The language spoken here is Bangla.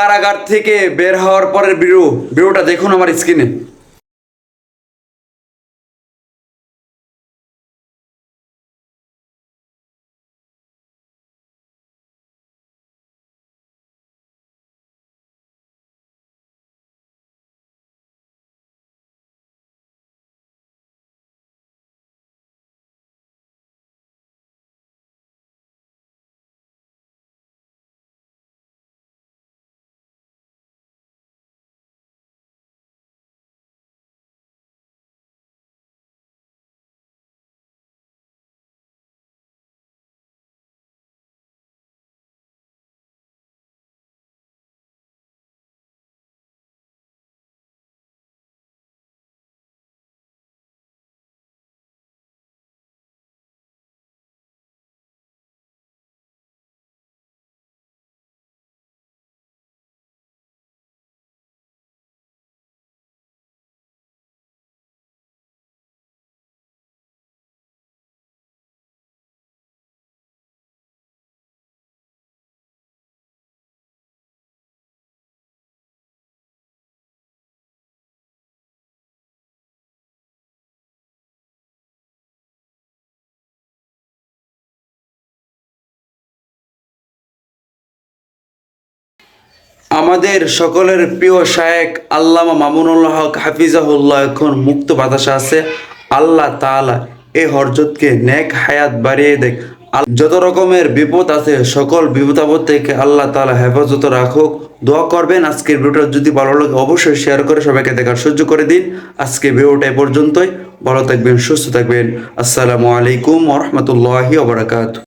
কারাগার থেকে বের হওয়ার পরের ভিডিও ভিডিওটা দেখুন আমার স্ক্রিনে। আমাদের সকলের প্রিয় শায়েক আল্লামা মামুনুল্লাহ হক হাফিজাহুল্লাহ এখন মুক্ত বাতাসে আছে। আল্লাহ তাআলা এই হরজতকে নেক হায়াত বাড়িয়ে দেখ। যত রকমের বিপদ আছে, সকল বিপদ আপদ থেকে আল্লাহ তালা হেফাজত রাখুক। দোয়া করবেন আজকের ভিডিওটা যদি ভালো লাগে অবশ্যই শেয়ার করে সবাইকে দেখার সহ্য করে দিন। আজকে ভিডিওটা এ পর্যন্তই। ভালো থাকবেন, সুস্থ থাকবেন। আসসালামু আলাইকুম ওরহমতুল্লাহি ওবরাকাত